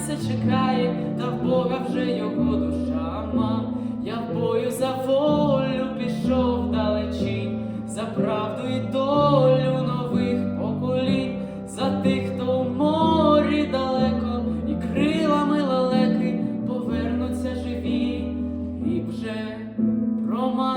все чекає, та в Бога вже його душа мам. Я в бою за волю пішов далечінь, за правду і долю нових поколінь, за тих, хто у морі далеко, і крилами лелеки повернуться живі, рік вже промайнув,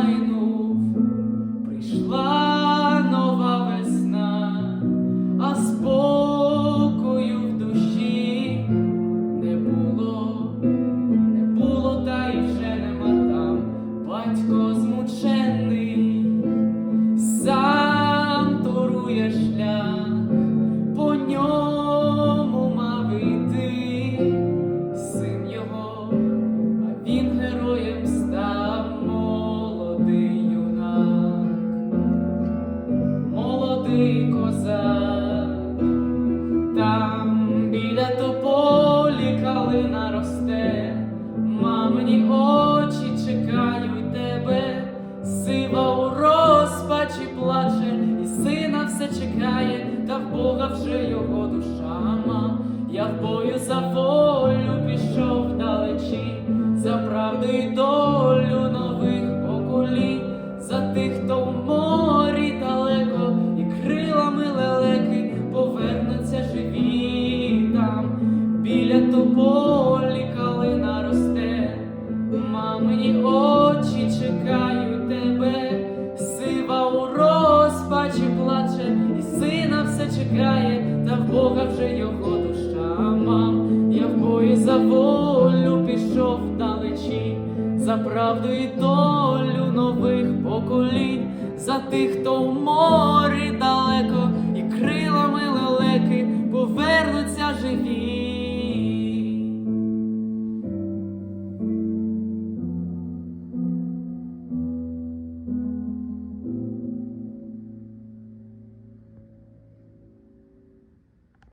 калина росте, мамині очі чекають тебе, сива у розпачі плаче, і сина все чекає, та в Бога вже його душа мам. Я в бою за волю пішов далечі, за правду чекає, в Бога вже його душа мам. Я в бої за волю пішов далечі, за правду і долю нових поколінь, за тих, хто в морі